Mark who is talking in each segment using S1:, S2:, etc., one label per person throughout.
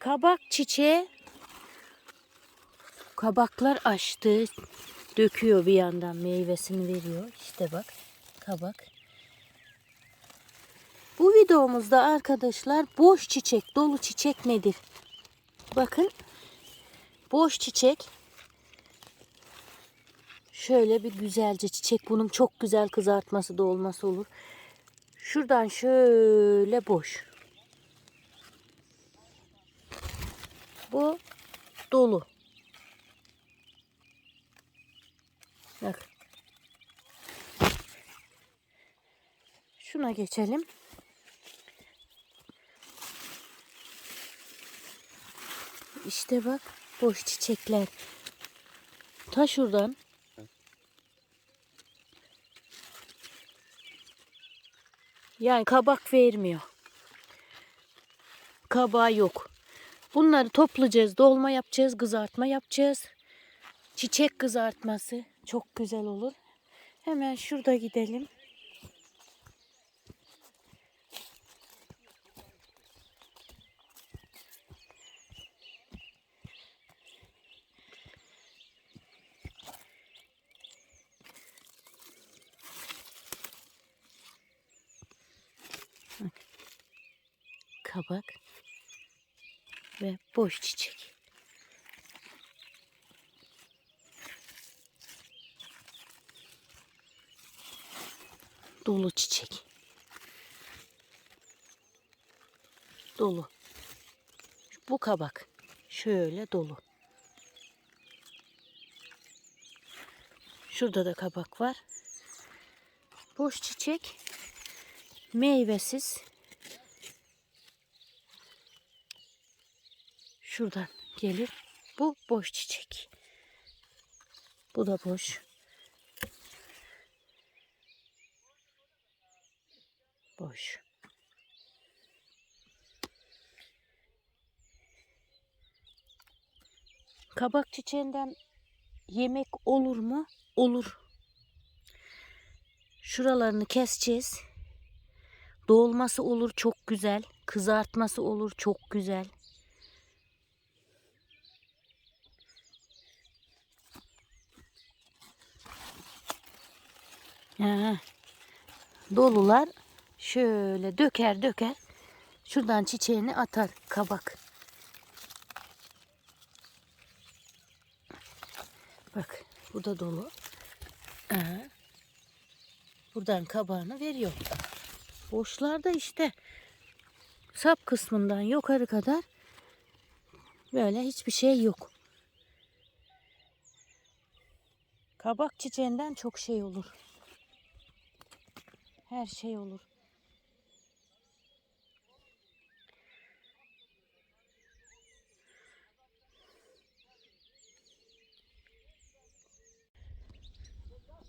S1: Kabak çiçeği kabaklar açtı. Döküyor bir yandan meyvesini veriyor. İşte bak kabak. Bu videomuzda arkadaşlar boş çiçek, dolu çiçek nedir? Bakın boş çiçek şöyle bir güzelce çiçek bunun çok güzel kızartması da olması olur. Şuradan şöyle boş. Bu dolu. Bak. Şuna geçelim. İşte bak boş çiçekler. Ta şuradan. Yani kabak vermiyor. Kabağı yok. Bunları toplayacağız, dolma yapacağız, kızartma yapacağız. Çiçek kızartması çok güzel olur. Hemen şurada gidelim. Bak. Kabak ve boş çiçek. Dolu çiçek. Dolu. Bu kabak. Şöyle dolu. Şurada da kabak var. Boş çiçek. Meyvesiz. Şuradan gelir. Bu boş çiçek. Bu da boş. Boş. Kabak çiçeğinden yemek olur mu? Olur. Şuralarını keseceğiz. Dolması olur çok güzel. Kızartması olur çok güzel. Ha, dolular şöyle döker döker. Şuradan çiçeğini atar kabak. Bak bu da dolu. Aha. Buradan kabağını veriyor. Boşlarda işte sap kısmından yukarı kadar böyle hiçbir şey yok. Kabak çiçeğinden çok şey olur. Her şey olur.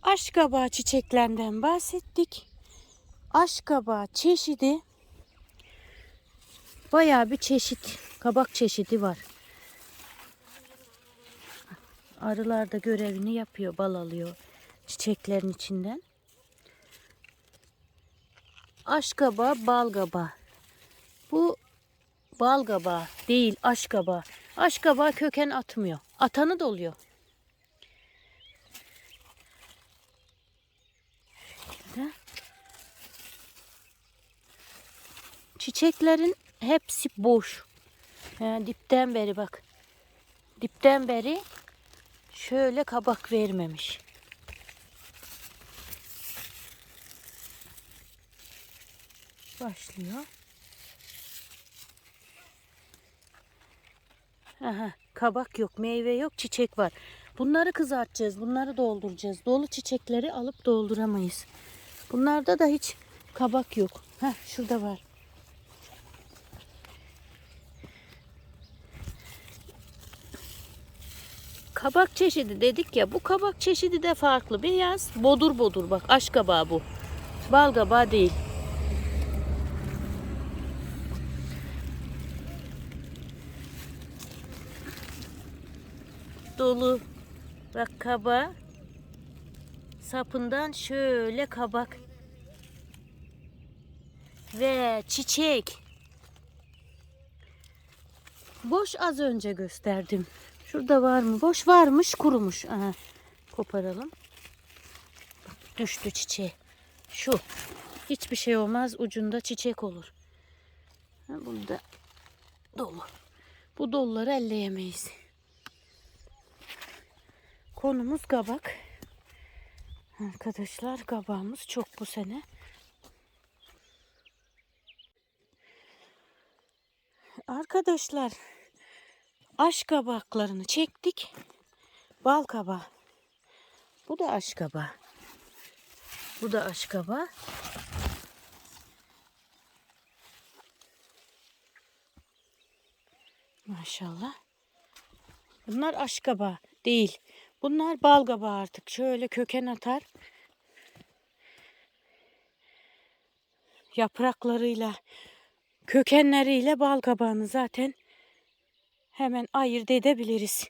S1: Aşkabağı çiçeklerinden bahsettik. Aşkabağı çeşidi bayağı bir çeşit kabak çeşidi var. Arılar da görevini yapıyor, bal alıyor çiçeklerin içinden. Aşkaba, balgaba. Bu balgaba değil, aşkaba. Aşkaba köken atmıyor. Atanı da oluyor. Şöyle. Çiçeklerin hepsi boş. Yani dipten beri bak. Dipten beri şöyle kabak vermemiş. Başlıyor. Aha, kabak yok, meyve yok, çiçek var. Bunları kızartacağız, bunları dolduracağız. Dolu çiçekleri alıp dolduramayız. Bunlarda da hiç kabak yok. Heh, şurada var. Kabak çeşidi dedik ya. Bu kabak çeşidi de farklı. Beyaz, bodur bodur bak. Aş kabağı bu. Bal kabağı değil. Dolu. Bak kaba. Sapından şöyle kabak. Ve çiçek. Boş az önce gösterdim. Şurada var mı? Boş varmış kurumuş. Aha, koparalım. Bak, düştü çiçeği. Şu. Hiçbir şey olmaz. Ucunda çiçek olur. Ha, bunda dolu. Bu doluları elleyemeyiz. Konumuz kabak. Arkadaşlar kabağımız çok bu sene. Arkadaşlar aş kabaklarını çektik. Bal kabağı. Bu da aş kabağı. Bu da aş kabağı. Maşallah. Bunlar aş kabağı değil. Bunlar bal kabağı artık. Şöyle köken atar. Yapraklarıyla, kökenleriyle bal kabağını zaten hemen ayırt edebiliriz.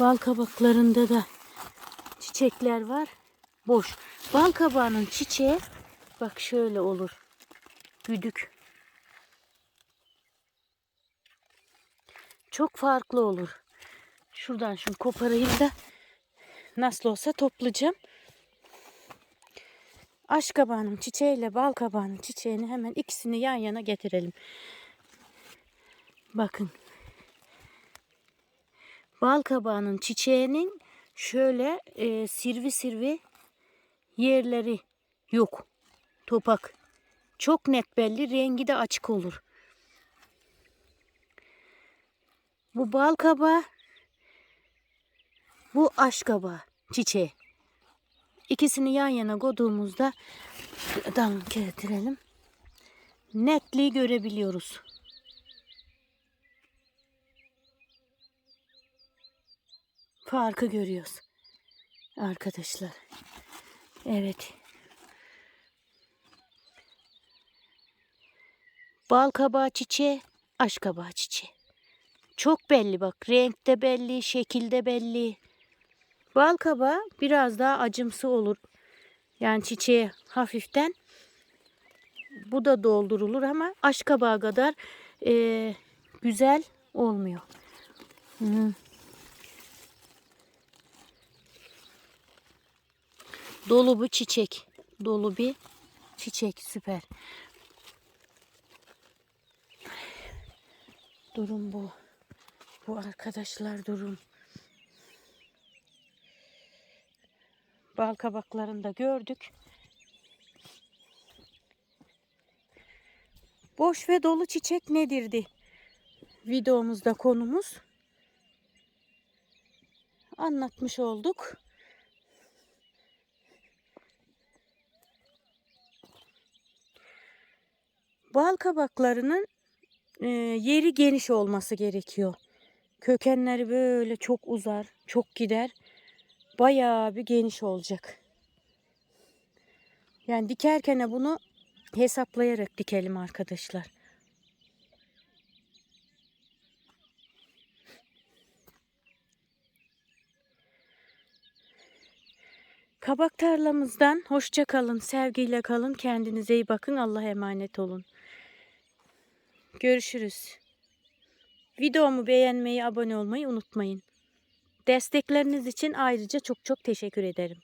S1: Bal kabaklarında da çiçekler var. Boş. Bal çiçeği bak şöyle olur. Güdük. Çok farklı olur. Şuradan şunu koparayım da nasıl olsa toplayacağım. Aş kabağının çiçeğiyle bal kabağının çiçeğini hemen ikisini yan yana getirelim. Bakın. Bal kabağının çiçeğinin şöyle e, sirvi sirvi yerleri yok. Topak. Çok net belli. Rengi de açık olur. Bu bal kabağı. Bu aş kabağı çiçeği. İkisini yan yana koyduğumuzda dal getirelim. Netliği görebiliyoruz. Farkı görüyoruz. Arkadaşlar. Evet. Bal kabağı çiçeği, aş kabağı çiçeği. Çok belli bak. Renkte belli, şekilde belli. Bal kabağı biraz daha acımsı olur. Yani çiçeği hafiften. Bu da doldurulur ama aş kabağı kadar eee, güzel olmuyor. Hı. Dolu bu çiçek. Dolu bir çiçek. Süper. Durum bu. Bu arkadaşlar durum. Bal kabaklarını da gördük. Boş ve dolu çiçek nedirdi? Videomuzda konumuz. Anlatmış olduk. Bal kabaklarının e, yeri geniş olması gerekiyor. Kökenleri böyle çok uzar, çok gider. Bayağı bir geniş olacak. Yani dikerken bunu hesaplayarak dikelim arkadaşlar. Kabak tarlamızdan hoşça kalın, sevgiyle kalın, kendinize iyi bakın, Allah'a emanet olun. Görüşürüz. Videomu beğenmeyi, abone olmayı unutmayın. Destekleriniz için ayrıca çok çok teşekkür ederim.